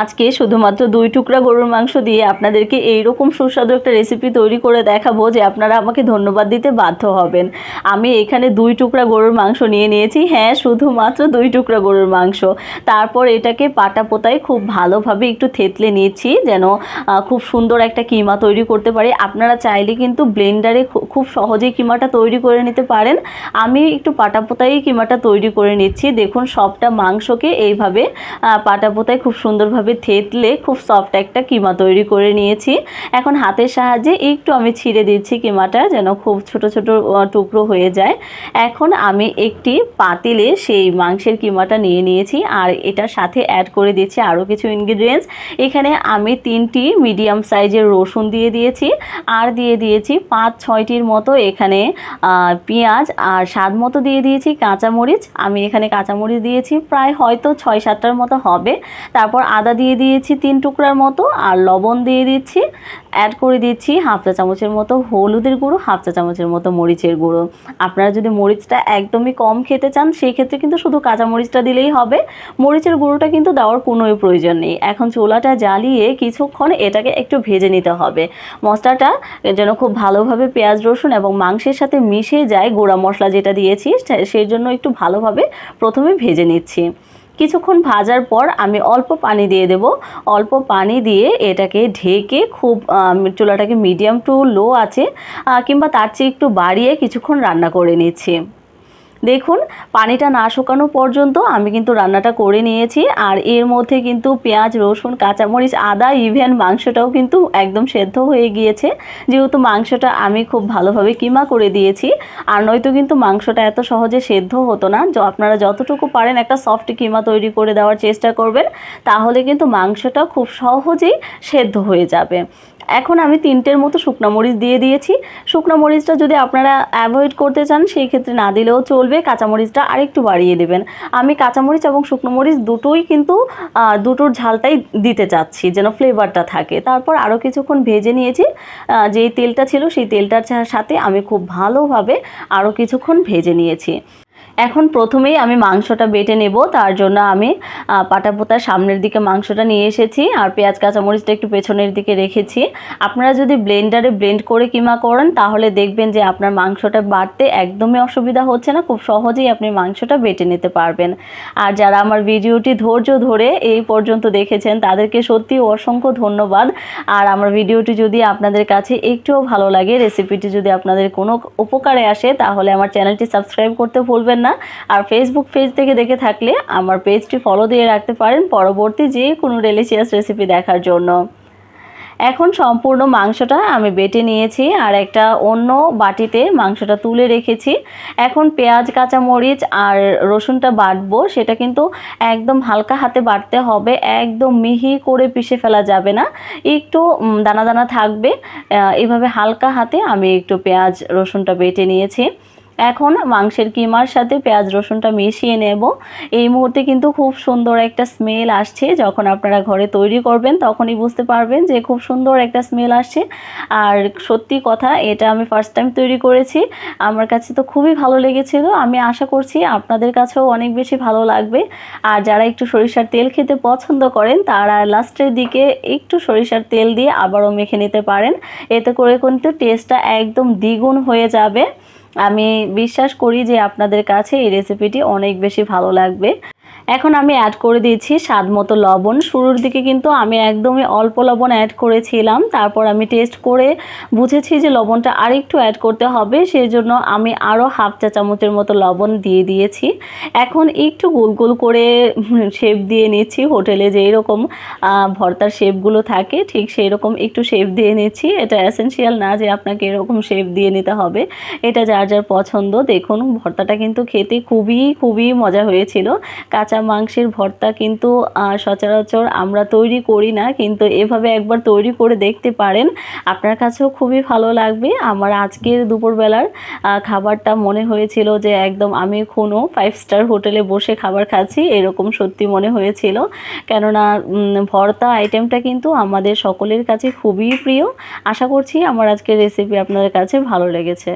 আজকে শুধুমাত্র দুই টুকরা গরুর মাংস দিয়ে আপনাদেরকে এইরকম সুস্বাদু একটা রেসিপি তৈরি করে দেখাবো যে আপনারা আমাকে ধন্যবাদ দিতে বাধ্য হবেন। আমি এখানে দুই টুকরা গরুর মাংস নিয়ে নিয়েছি। হ্যাঁ শুধুমাত্র দুই টুকরা গরুর মাংস। তারপর এটাকে পাটা পোতায় খুব ভালোভাবে একটু থেতলে নিয়েছি যেন খুব সুন্দর একটা কিমা তৈরি করতে পারি। আপনারা চাইলে কিন্তু ব্লেন্ডারে খুব সহজেই কিমাটা তৈরি করে নিতে পারেন। আমি একটু পাটা পোতায় কিমাটা তৈরি করে নিচ্ছি। দেখুন, সবটা মাংসকে এইভাবে পাটা পোতায় খুব সুন্দরভাবে থেতলে খুব সফট একটা কিমা তৈরি করে নিয়েছি। এখন হাতের সাহায্যে একটু আমি ছিঁড়ে দিচ্ছি কিমাটা যেন খুব ছোট ছোট টুকরো হয়ে যায়। এখন আমি একটি পাতিলে সেই মাংসের কিমাটা নিয়ে নিয়েছি আর এটার সাথে অ্যাড করে দিচ্ছি আরও কিছু ইনগ্রিডিয়েন্টস এখানে আমি তিনটি মিডিয়াম সাইজের রসুন দিয়ে দিয়েছি আর দিয়ে দিয়েছি পাঁচ ছয়টির মতো এখানে পেঁয়াজ আর স্বাদ মতো দিয়ে দিয়েছি কাঁচামরিচ। আমি এখানে কাঁচামরিচ দিয়েছি, প্রায় হয়তো ছয় সাতটার মতো হবে। তারপর আদা দিয়ে দিয়েছি তিন টুকরার মতো, আর লবণ দিয়ে দিচ্ছি অ্যাড করে দিচ্ছি হাফ চা চামচের মতো হলুদের গুঁড়ো, হাফ চা চামচের মতো মরিচের গুঁড়ো। আপনারা যদি মরিচটা একদমই কম খেতে চান, সেই ক্ষেত্রে কিন্তু শুধু কাঁচা মরিচটা দিলেই হবে। মরিচের গুঁড়োটা কিন্তু দেওয়ার কোনোই প্রয়োজন নেই। এখন চুলাটা জ্বালিয়ে কিছুক্ষণ এটাকে একটু ভেজে নিতে হবে। মশলাটা যেন খুব ভালোভাবে পেঁয়াজ, রসুন এবং মাংসের সাথে মিশে যায়, গুঁড়া মশলা যেটা দিয়েছি সেই জন্য একটু ভালোভাবে প্রথমে ভেজে নিচ্ছি। কিছুক্ষণ ভাজার পর আমি অল্প পানি দিয়ে দেব। অল্প পানি দিয়ে এটাকে ঢেকে খুব চুলাটাকে মিডিয়াম টু লো আছে কিংবা তার চেয়ে একটু বাড়িয়ে কিছুক্ষণ রান্না করে নিচ্ছি। দেখুন, পানিটা না শুকানো পর্যন্ত আমি কিন্তু রান্নাটা করে নিয়েছি। আর এর মধ্যে কিন্তু পেঁয়াজ, রসুন, কাঁচামরিচ, আদা ইভেন মাংসটাও কিন্তু একদম সেদ্ধ হয়ে গিয়েছে। যেহেতু মাংসটা আমি খুব ভালোভাবে কিমা করে দিয়েছি, আর নয়তো কিন্তু মাংসটা এত সহজে সেদ্ধ হতো না। আপনারা যতটুকু পারেন একটা সফট কিমা তৈরি করে দেওয়ার চেষ্টা করবেন, তাহলে কিন্তু মাংসটা খুব সহজেই সেদ্ধ হয়ে যাবে। এখন আমি তিনটের মতো শুকনো মরিচ দিয়ে দিয়েছি। শুকনো মরিচটা যদি আপনারা অ্যাভয়েড করতে চান, সেই ক্ষেত্রে না দিলেও চলবে। কাঁচামরিচটা আরেকটু বাড়িয়ে দেবেন। আমি কাঁচামরিচ এবং শুকনো মরিচ দুটোই কিন্তু দুটোর ঝালটাই দিতে চাচ্ছি, যেন ফ্লেভারটা থাকে। তারপর আরও কিছুক্ষণ ভেজে নিয়েছি। যেই তেলটা ছিল সেই তেলটার সাথে আমি খুব ভালোভাবে আরও কিছুক্ষণ ভেজে নিয়েছি। এখন প্রথমেই আমি মাংসটা বেটে নেব, তার জন্য আমি পাটা পোতার সামনের দিকে মাংসটা নিয়ে এসেছি, আর পেঁয়াজ, কাঁচামরিচটা একটু পেছনের দিকে রেখেছি। আপনারা যদি ব্লেন্ডারে ব্লেন্ড করে কিমা করেন, তাহলে দেখবেন যে আপনার মাংসটা বাড়তে একদমই অসুবিধা হচ্ছে না, খুব সহজেই আপনি মাংসটা বেটে নিতে পারবেন। আর যারা আমার ভিডিওটি ধৈর্য ধরে এই পর্যন্ত দেখেছেন, তাদেরকে সত্যি অসংখ্য ধন্যবাদ। আর আমার ভিডিওটি যদি আপনাদের কাছে একটুও ভালো লাগে, রেসিপিটি যদি আপনাদের কোনো উপকারে আসে, তাহলে আমার চ্যানেলটি সাবস্ক্রাইব করতে ভুলবেন না। আর ফেসবুক পেজ থেকে দেখে থাকলে আমার পেজটি ফলো দিয়ে রাখতে পারেন পরবর্তী যে কোনো ডেলিশিয়াস রেসিপি দেখার জন্য। এখন সম্পূর্ণ মাংসটা আমি বেটে নিয়েছি আর একটা অন্য বাটিতে মাংসটা তুলে রেখেছি। এখন পেঁয়াজ, কাঁচামরিচ আর রসুনটা বাটবো, সেটা কিন্তু একদম হালকা হাতে বাটতে হবে, একদম মিহি করে পিষে ফেলা যাবে না। একটু দানা দানা থাকবে। এভাবে হালকা হাতে আমি একটু পেঁয়াজ, রসুনটা বেটে নিয়েছি। এখন মাংসের কিমার সাথে পেঁয়াজ রসুনটা মিশিয়ে নেব। এই মুহূর্তে কিন্তু খুব সুন্দর একটা স্মেল আসছে। যখন আপনারা ঘরে তৈরি করবেন, তখনই বুঝতে পারবেন যে খুব সুন্দর একটা স্মেল আসছে। আর সত্যি কথা, এটা আমি ফার্স্ট টাইম তৈরি করেছি। আমার কাছে তো খুবই ভালো লেগেছিল। আমি আশা করছি আপনাদের কাছেও অনেক বেশি ভালো লাগবে। আর যারা একটু সরিষার তেল খেতে পছন্দ করেন, তারা লাস্টের দিকে একটু সরিষার তেল দিয়ে আবারও মেখে নিতে পারেন। এতে করে কিন্তু টেস্টটা একদম দ্বিগুণ হয়ে যাবে। আমি বিশ্বাস করি যে আপনাদের কাছে এই রেসিপিটি অনেক বেশি ভালো লাগবে। এখন আমি অ্যাড করে দিয়েছি স্বাদ মতো লবণ। শুরুর দিকে কিন্তু আমি একদমই অল্প লবণ অ্যাড করেছিলাম। তারপর আমি টেস্ট করে বুঝেছি যে লবণটা আরেকটু অ্যাড করতে হবে। সেই জন্য আমি আরও হাফ চা চামচের মতো লবণ দিয়ে দিয়েছি। এখন একটু গোল গোল করে শেপ দিয়ে নিচ্ছি। হোটেলে যেই রকম ভর্তার শেপগুলো থাকে, ঠিক সেই রকম একটু শেপ দিয়ে নিচ্ছি। এটা এসেনশিয়াল না যে আপনাকে এরকম শেপ দিয়ে নিতে হবে। এটা যার যার পছন্দ। দেখুন, ভর্তাটা কিন্তু খেতে খুবই খুবই মজা হয়েছিল। কাঁচা মাংসের ভর্তা কিন্তু সচরাচর আমরা তৈরি করি না, কিন্তু এভাবে একবার তৈরি করে দেখতে পারেন। আপনার কাছেও খুবই ভালো লাগবে। আমার আজকের দুপুরবেলার খাবারটা মনে হয়েছিল যে একদম আমি কোনো ফাইভ স্টার হোটেলে বসে খাবার খাচ্ছি, এরকম সত্যি মনে হয়েছিল। কেননা ভর্তা আইটেমটা কিন্তু আমাদের সকলের কাছে খুবই প্রিয়। আশা করছি আমার আজকের রেসিপি আপনাদের কাছে ভালো লেগেছে।